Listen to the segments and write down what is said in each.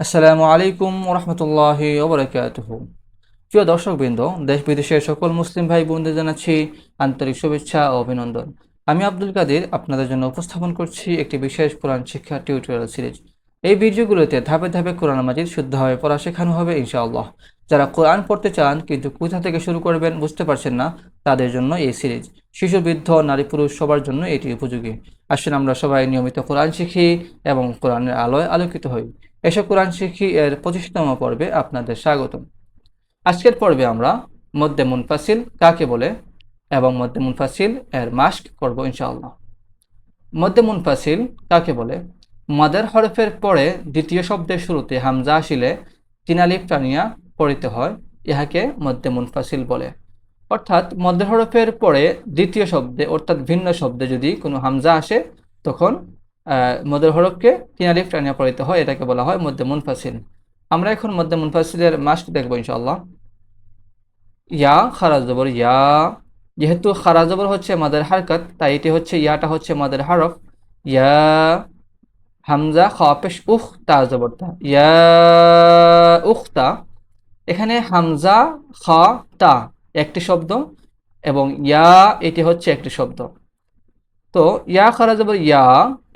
আসসালামু আলাইকুম ওরহমতুল্লাহ ওবরাকাতুহু। প্রিয় দর্শকবৃন্দ দেশ বিদেশের সকল মুসলিম ভাই বোনদের জানাচ্ছি আন্তরিক শুভেচ্ছা ও অভিনন্দন। আমি আব্দুল কাদের, আপনাদের জন্য উপস্থাপন করছি একটি বিশেষ কোরআন শিক্ষা টিউটোরিয়াল সিরিজ। এই ভিডিওগুলোতে ধাপে ধাপে কোরআন মাজিদ শুদ্ধভাবে পড়া শেখানো হবে, ইনশাআল্লাহ। যারা কোরআন পড়তে চান কিন্তু কোথা থেকে শুরু করবেন বুঝতে পারছেন না, তাদের জন্য এই সিরিজ। শিশু বৃদ্ধ নারী পুরুষ সবার জন্য এটি উপযোগী। আসুন আমরা সবাই নিয়মিত কোরআন শিখি এবং কোরআনের আলোয় আলোকিত হই। এসব কোরআন শিখি এর পঁচিশতম পর্বে আপনাদের স্বাগতম। আজকের পর্বে আমরা মধ্যে মুনফাসিল কাকে বলে এবং মধ্যে মুনফাসিল এর মাস্ক করব ইনশাআল্লাহ। মধ্যে মুনফাসিল কাকে বলে? মাদার হরফের পরে দ্বিতীয় শব্দের শুরুতে হামজা আসিলে তিনালিপ টানিয়া পড়িতে হয়, ইহাকে মধ্যে মুনফাসিল বলে। অর্থাৎ মধ্যের হরফের পরে দ্বিতীয় শব্দে অর্থাৎ ভিন্ন শব্দে যদি কোনো হামজা আসে, তখন মদের হরফকে তিনালিফ টানিয়া পড়িতে হয়, এটাকে বলা হয় মধ্যে মুনফাসিল। আমরা এখন মধ্যে মুনফাসিলের মাস্ক দেখব ইনশাল্লাহ ইয়া খারাজ জবর, ইয়া। যেহেতু খারাজ জবর হচ্ছে মাদের হারকাত, তাই এটি হচ্ছে, ইয়াটা হচ্ছে মাদের হারফ। ইয়া, হামজা খাপেশ উখ, তা জবরতা ইয়া, উখ, তা। এখানে হামজা, খা, তা একটি শব্দ এবং ইয়া, এটি হচ্ছে একটি শব্দ। তো ইয়া খারা যাব ইয়া,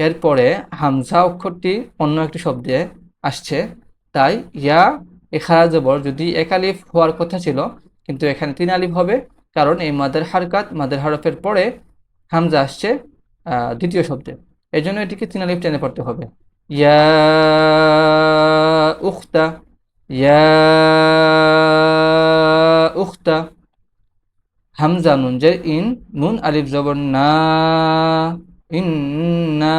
এরপরে হামজা অক্ষরটি অন্য একটি শব্দে আসছে। তাই ইয়া এ খারা যদি একালিফ হওয়ার কথা ছিল, কিন্তু এখানে তিন আলিফ হবে, কারণ এই মাদের হারকাত, মাদের হরফের পরে হামজা আসছে দ্বিতীয় শব্দে। এই জন্য এটিকে তিন আলিফ টেনে পড়তে হবে। ইয়া উখতা ইয়া উখতা হামজা নুন, যে ইন, নুন, আলিফ জবর, না, ইন্না,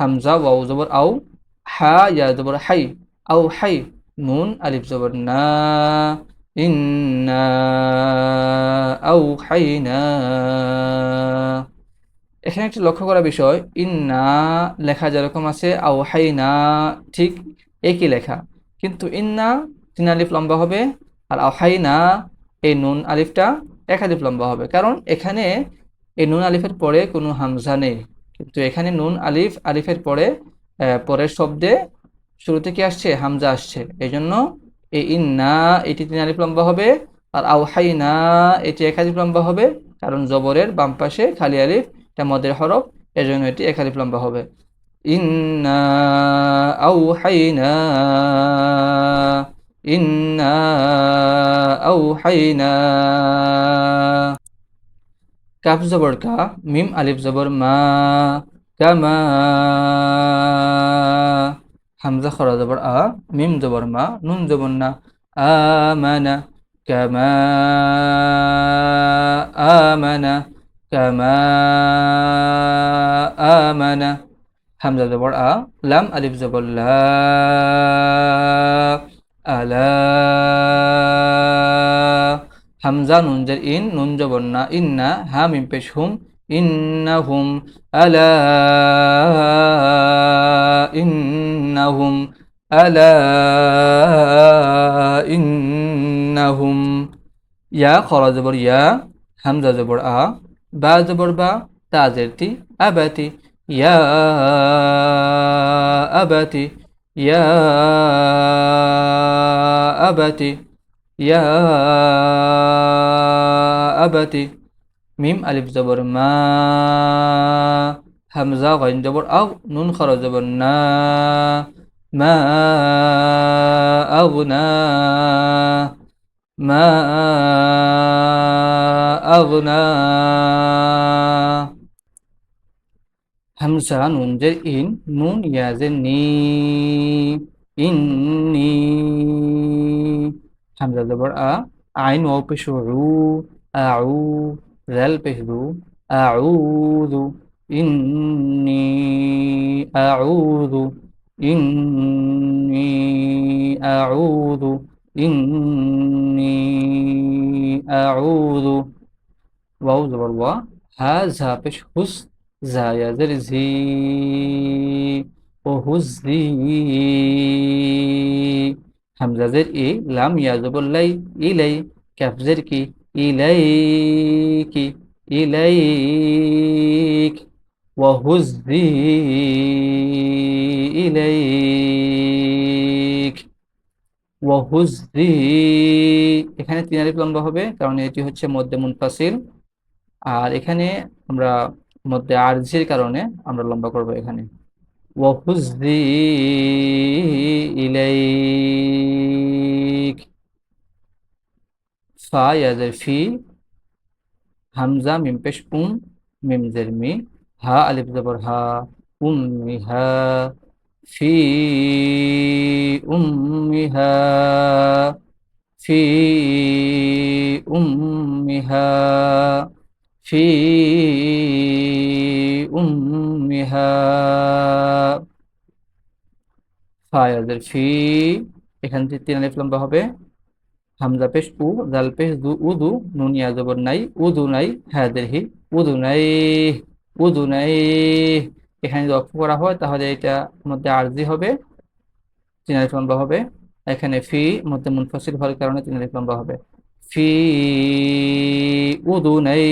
হামজা ওয়াও জবর, আও, হা, ইয়া জবর, হাই, আও, হাই, নুন, আলিফ জবর, না, ইন্না, আও হাইনা এখানে একটি লক্ষ্য করা বিষয়, ইন্না লেখা যেরকম আছে, আও হাইনা ঠিক একই লেখা। কিন্তু ইন্না তিন আলিফ লম্বা হবে আর আহাইনা এই নুন আলিফটা একাধিক লম্বা হবে। কারণ এখানে এই নুন আলিফের পরে কোনো হামজা নেই। কিন্তু এখানে নুন আলিফ আলিফের পরে পরের শব্দে শুরুতে কি আসছে? হামজা আসছে। এই জন্য এই ইন্না এটি তিন আলিফ লম্বা হবে আর আউহাইনা এটি একাধিক লম্বা হবে। কারণ জবরের বাম পাশে খালি আলিফ, এটা মদের হরফ, এজন্য এটি একাধিক লম্বা হবে। ইন্না আউহাইনা إنا أوحينا কাফ জবর কা মিম আলিফ জবর মা কামা হামজা খরা জবর আ মিম জবর মা নুন জবর না আমানা কামা আমানা কামা আমানা হামজা জবর আ লাম আলিফ জবর লা আলা হামজা নুনজের ইন, নুন জবন্না ইন্না হা মিম পেশ হুম ইন্নাহুম আলা ইন্নাহুম আলা ইন্নাহুম ইয়া খরা জবর ইয়া, হামজা জবর আ, বা জবর বা, তাজের তি আবাতি, ইয়া আবাতি। ইয়া আবাতি ইয়া আবাতি মিম আলিফ জবর মা হামজা গাইন জবর আও নুন খর জবর না মা আগুনা মা আগুনা হামজা নুন জের ইন নুন ইয়াজের নি ইন্নি হামজা জবর আ, আইন ও পেশ রু আউ রেল পেশ রু আউযু ইন্নি আউযু ইন্নি আউযু ইন্নি আউযু। ওয়াও জবর ওয়া হা ঝা পেশ হুস জায়াজের ঝি ও হুজি হামজাজের ই লাম ইয়াজবুল্লাই ইলাই ক্যাফজের কি ইলাই কি ইলাইক وهزي إليك وهزي এখানে তিন আলিফ লম্বা হবে কারণ এটি হচ্ছে মধ্যে মুনফাসিল আর এখানে আমরা মধ্যে আরজির কারণে আমরা লম্বা করব এখানে। ওয়াহুজি ইলাইক। ফা ইয়াজের ফি। হামজা, মিম, পেশ উম মিম, জের, মি। হা, আলিফ, জবর, হা। উম মি, হা। ফি উম মি, হা। ফি উম মি, হা। ফি ফায়াজের ফি, এখান থেকে তিন আলিফ লম্বা হবে। হামজা পেশ, উ, জাল পেশ দু উদু নুন, ইয়া, জবর, নাই উদু নাই হায়াদের হি উদু নাই উদু নাই। এখানে যদি অক্ষ করা হয়, তাহলে এটা মধ্যে আরজি হবে, তিন আলিফ লম্বা হবে। এখানে ফি মধ্যে মুনফাসিল হওয়ার কারণে তিন আলিফ লম্বা হবে। ফি উদু নাই,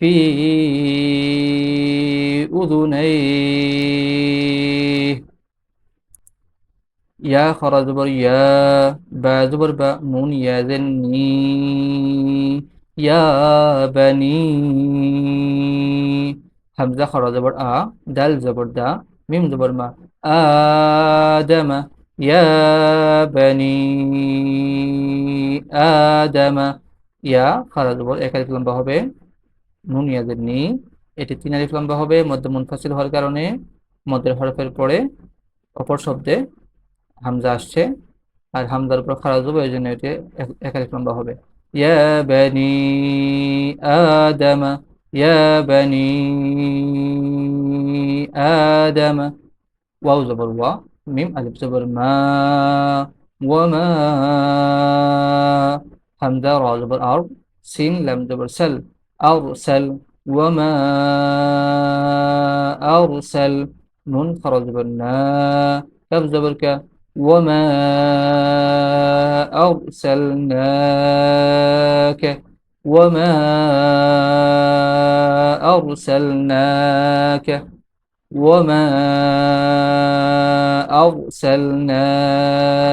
ফি ইয়া খরা জবর ইয়া বা জবর বা নুন নি হামজা খরা জবর আ দাল জবর দা মিম জবর মা আদামা ইয়া বানি আদামা ইয়া খরা জবর এক আলিফ লম্বা হবে নুন ইয়া জেন নি এটি তিন আলিফ লম্বা হবে মধ্য মুনফাসিল হওয়ার কারণে মধ্যের হরফের পরে অপর শব্দে হামজা আসছে আর হামজার উপর খারাজ হবে এই জন্য এটি এক আলিফ লম্বা হবে ইয়া বানি আদামা ইয়া বানি আদামা ওয়াও জবর ওয়া মিম আলিফ জবর মা ওয়ামা হামজা রা জবর আর সিন লাম জবর সাল أرسل وما أرسل نون خرج بالنا كف زبر ك وما أرسلناك وما أرسلناك وما أرسلناك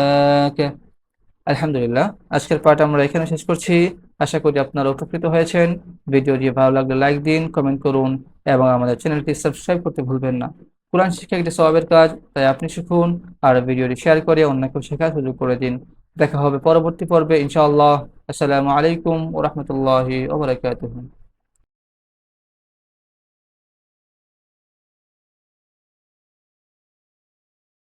আলহামদুলিল্লাহ আজকের পাঠ আমরা এখানে শেষ করছি আশা করি আপনারা উপকৃত হয়েছেন। ভিডিওটি ভালো লাগলে লাইক দিন কমেন্ট করুন এবং আমাদের চ্যানেলটি সাবস্ক্রাইব করতে ভুলবেন না। কোরআন শিক্ষা একটি স্বভাবের কাজ, তাই আপনি শিখুন আর ভিডিওটি শেয়ার করে অন্যকেও শেখার সুযোগ করে দিন। দেখা হবে পরবর্তী পর্বে, ইনশাআল্লাহ। আসসালামু আলাইকুম ওরহমতুল্লাহি ওবরাকাতুহু